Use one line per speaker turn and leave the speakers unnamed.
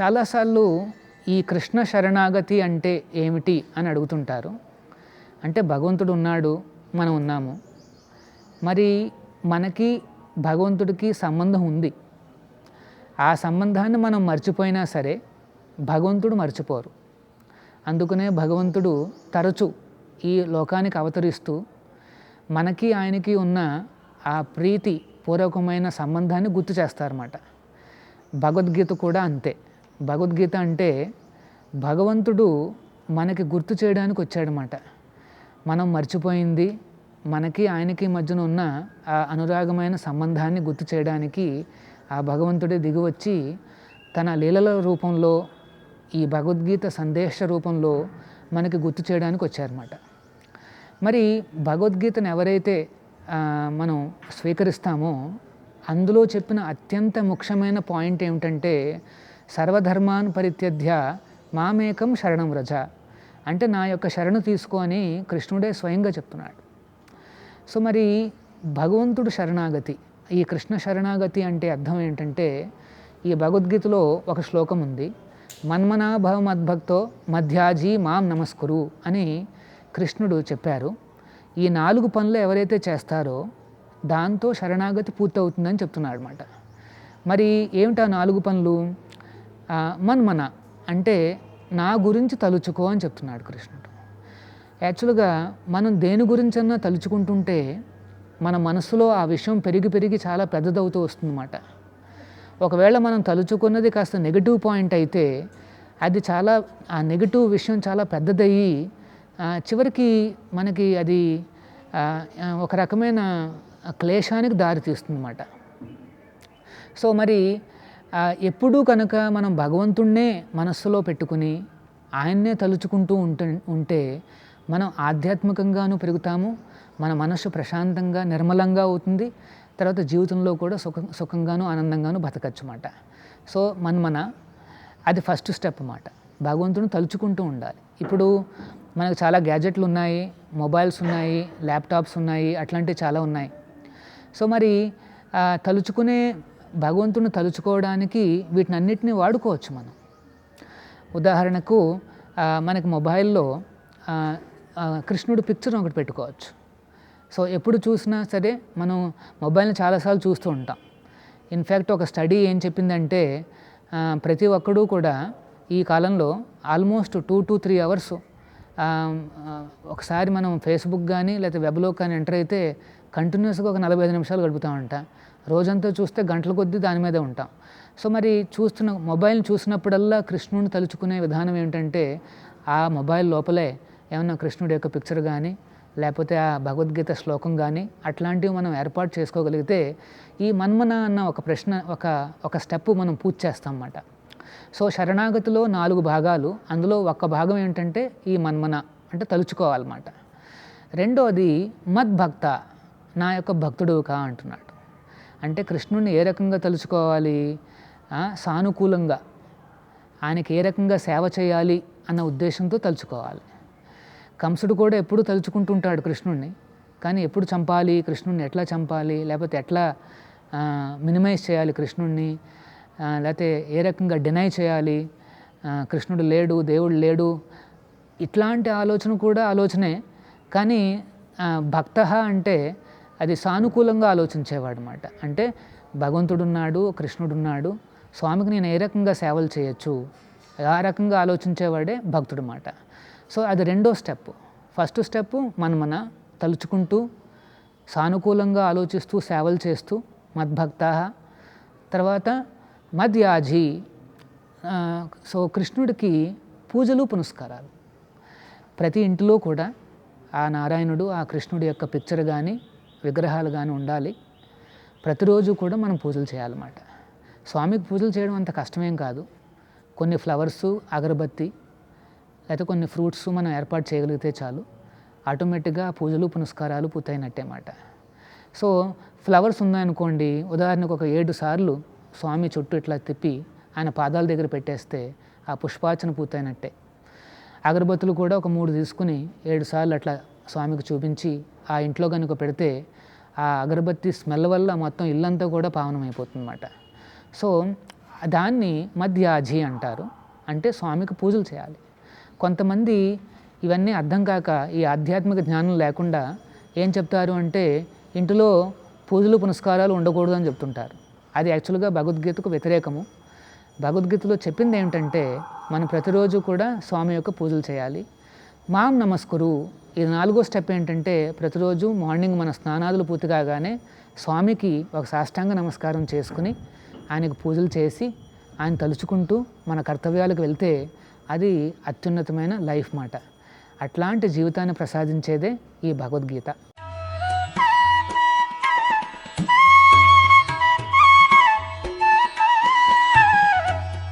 చాలాసార్లు ఈ కృష్ణ శరణాగతి అంటే ఏమిటి అని అడుగుతుంటారు. అంటే భగవంతుడు ఉన్నాడు మనం ఉన్నాము. మరి మనకి భగవంతుడికి సంబంధం ఉంది. ఆ సంబంధాన్ని మనం మర్చిపోయినా సరే భగవంతుడు మర్చిపోరు. అందుకనే భగవంతుడు తరచు ఈ లోకానికి అవతరిస్తూ మనకి ఆయనకి ఉన్న ఆ ప్రీతి పూర్వకమైన సంబంధాన్ని గుర్తు చేస్తారన్నమాట. భగవద్గీత కూడా అంతే. భగవద్గీత అంటే భగవంతుడు మనకి గుర్తు చేయడానికి వచ్చాడనమాట మనం మర్చిపోయింది మనకి ఆయనకి మధ్యన ఉన్న ఆ అనురాగమైన సంబంధాన్ని గుర్తు చేయడానికి ఆ భగవంతుడే దిగివచ్చి తన లీలల రూపంలో ఈ భగవద్గీత సందేశ రూపంలో మనకి గుర్తు చేయడానికి వచ్చారన్నమాట. మరి భగవద్గీతను ఎవరైతే మనం స్వీకరిస్తామో అందులో చెప్పిన అత్యంత ముఖ్యమైన పాయింట్ ఏమిటంటే సర్వధర్మాన్ పరిత్యధ్య మామేకం శరణం వ్రజ. అంటే నా యొక్క శరణు తీసుకొని కృష్ణుడే స్వయంగా చెప్తున్నాడు. సో మరి భగవంతుడు శరణాగతి. ఈ కృష్ణ శరణాగతి అంటే అర్థం ఏంటంటే ఈ భగవద్గీతలో ఒక శ్లోకం ఉంది. మన్మనాభవ మద్భక్తో మధ్యాజీ మాం నమస్కురు అని కృష్ణుడు చెప్పారు. ఈ నాలుగు పనులు ఎవరైతే చేస్తారో దాంతో శరణాగతి పూర్తవుతుందని చెప్తున్నాడు అనమాట మరి ఏమిటా నాలుగు పనులు? మన్మన అంటే నా గురించి తలుచుకో అని చెప్తున్నాడు కృష్ణుడు. యాక్చువల్గా మనం దేని గురించన్నా తలుచుకుంటుంటే మన మనసులో ఆ విషయం పెరిగి పెరిగి చాలా పెద్దదవుతూ వస్తుందన్నమాట. ఒకవేళ మనం తలుచుకున్నది కాస్త నెగిటివ్ పాయింట్ అయితే అది చాలా ఆ నెగిటివ్ విషయం చాలా పెద్దదయ్యి చివరికి మనకి అది ఒక రకమైన క్లేశానికి దారితీస్తుందన్నమాట. సో మరి ఎప్పుడూ కనుక మనం భగవంతుణ్ణే మనస్సులో పెట్టుకుని ఆయన్నే తలుచుకుంటూ ఉంటే ఉంటే మనం ఆధ్యాత్మికంగాను పెరుగుతాము మన మనస్సు ప్రశాంతంగా నిర్మలంగా అవుతుంది తర్వాత జీవితంలో కూడా సుఖ సుఖంగాను ఆనందంగాను బతకచ్చు అన్నమాట సో మన్మన అది ఫస్ట్ స్టెప్ అన్నమాట. భగవంతుని తలుచుకుంటూ ఉండాలి. ఇప్పుడు మనకు చాలా గ్యాజెట్లు ఉన్నాయి మొబైల్స్ ఉన్నాయి ల్యాప్టాప్స్ ఉన్నాయి అట్లాంటివి చాలా ఉన్నాయి. సో మరి తలుచుకునే భగవంతుని తలుచుకోవడానికి వీటిని అన్నిటినీ వాడుకోవచ్చు మనం. ఉదాహరణకు మనకి మొబైల్లో కృష్ణుడు పిక్చర్ ఒకటి పెట్టుకోవచ్చు. సో ఎప్పుడు చూసినా సరే మనం మొబైల్ని చాలాసార్లు చూస్తూ ఉంటాం. ఇన్ఫ్యాక్ట్ ఒక స్టడీ ఏం చెప్పిందంటే ప్రతి ఒక్కడూ కూడా ఈ కాలంలో almost two to three hours ఒకసారి మనం ఫేస్బుక్ కానీ లేకపోతే వెబ్లో కానీ ఎంటర్ అయితే కంటిన్యూస్గా ఒక నలభై ఐదు నిమిషాలు గడుపుతూ ఉంటాం. రోజంతా చూస్తే గంటల కొద్దీ దాని మీదే ఉంటాం. సో మరి చూస్తున్న మొబైల్ చూసినప్పుడల్లా కృష్ణుడిని తలుచుకునే విధానం ఏంటంటే ఆ మొబైల్ లోపలే ఏమన్నా కృష్ణుడి యొక్క పిక్చర్ కానీ లేకపోతే ఆ భగవద్గీత శ్లోకం కానీ అట్లాంటివి మనం ఏర్పాటు చేసుకోగలిగితే ఈ మన్మన అన్న ఒక ప్రశ్న ఒక ఒక స్టెప్ మనం పూర్తి చేస్తాం అన్నమాట సో శరణాగతిలో నాలుగు భాగాలు అందులో ఒక్క భాగం ఏంటంటే ఈ మన్మన అంటే తలుచుకోవాలన్నమాట. రెండోది మద్భక్త నా యొక్క భక్తుడు కా అంటున్నాడు. అంటే కృష్ణుడిని ఏ రకంగా తలుచుకోవాలి? సానుకూలంగా. ఆయనకి ఏ రకంగా సేవ చేయాలి అన్న ఉద్దేశంతో తలుచుకోవాలి. కంసుడు కూడా ఎప్పుడు తలుచుకుంటుంటాడు కృష్ణుడిని కానీ ఎప్పుడు చంపాలి? కృష్ణుడిని ఎట్లా చంపాలి? లేకపోతే ఎట్లా మినిమైజ్ చేయాలి కృష్ణుడిని లేకపోతే ఏ రకంగా డినై చేయాలి? కృష్ణుడు లేడు దేవుడు లేడు. ఇట్లాంటి ఆలోచన కూడా ఆలోచనే. కానీ భక్త అంటే అది సానుకూలంగా ఆలోచించేవాడు అనమాట అంటే భగవంతుడున్నాడు కృష్ణుడున్నాడు స్వామికి నేను ఏ రకంగా సేవలు చేయొచ్చు ఆ రకంగా ఆలోచించేవాడే భక్తుడు మాట సో అది రెండో స్టెప్. ఫస్ట్ స్టెప్ మనమన తలుచుకుంటూ సానుకూలంగా ఆలోచిస్తూ సేవలు చేస్తూ మద్భక్త తర్వాత మద్యాజీ సో కృష్ణుడికి పూజలు పునస్కారాలు. ప్రతి ఇంటిలో కూడా ఆ నారాయణుడు ఆ కృష్ణుడి యొక్క పిక్చర్ కానీ విగ్రహాలు కానీ ఉండాలి. ప్రతిరోజు కూడా మనం పూజలు చేయాలన్నమాట. స్వామికి పూజలు చేయడం అంత కష్టమేం కాదు. కొన్ని ఫ్లవర్స్ అగరబత్తి లేకపోతే కొన్ని ఫ్రూట్స్ మనం ఏర్పాటు చేయగలిగితే చాలు. ఆటోమేటిక్గా పూజలు పునస్కారాలు పూర్తయినట్టే మాట సో ఫ్లవర్స్ ఉన్నాయనుకోండి ఉదాహరణకు ఒక ఏడు సార్లు స్వామి చుట్టూ ఇట్లా తిప్పి ఆయన పాదాల దగ్గర పెట్టేస్తే ఆ పుష్పార్చన పూర్తయినట్టే. అగరబత్తులు కూడా ఒక మూడు తీసుకుని ఏడు సార్లు అట్లా స్వామికి చూపించి ఆ ఇంట్లో కనుక పెడితే ఆ అగరబత్తి స్మెల్ వల్ల మొత్తం ఇల్లంతా కూడా పావనమైపోతుందన్నమాట. సో దాన్ని మధ్యాజి అంటారు. అంటే స్వామికి పూజలు చేయాలి. కొంతమంది ఇవన్నీ అర్థం కాక ఈ ఆధ్యాత్మిక జ్ఞానం లేకుండా ఏం చెప్తారు అంటే ఇంటిలో పూజలు పునస్కారాలు ఉండకూడదు అని చెప్తుంటారు. అది యాక్చువల్గా భగవద్గీతకు వ్యతిరేకము. భగవద్గీతలో చెప్పింది ఏమిటంటే మనం ప్రతిరోజు కూడా స్వామి యొక్క పూజలు చేయాలి. మాం నమస్కరు. ఇది నాలుగో స్టెప్ ఏంటంటే ప్రతిరోజు మార్నింగ్ మన స్నానాదులు పూర్తి కాగానే స్వామికి ఒక సాష్టాంగ నమస్కారం చేసుకుని ఆయనకు పూజలు చేసి ఆయన తలుచుకుంటూ మన కర్తవ్యాలకు వెళ్తే అది అత్యున్నతమైన లైఫ్ మాట. అట్లాంటి జీవితాన్ని ప్రసాదించేదే ఈ భగవద్గీత.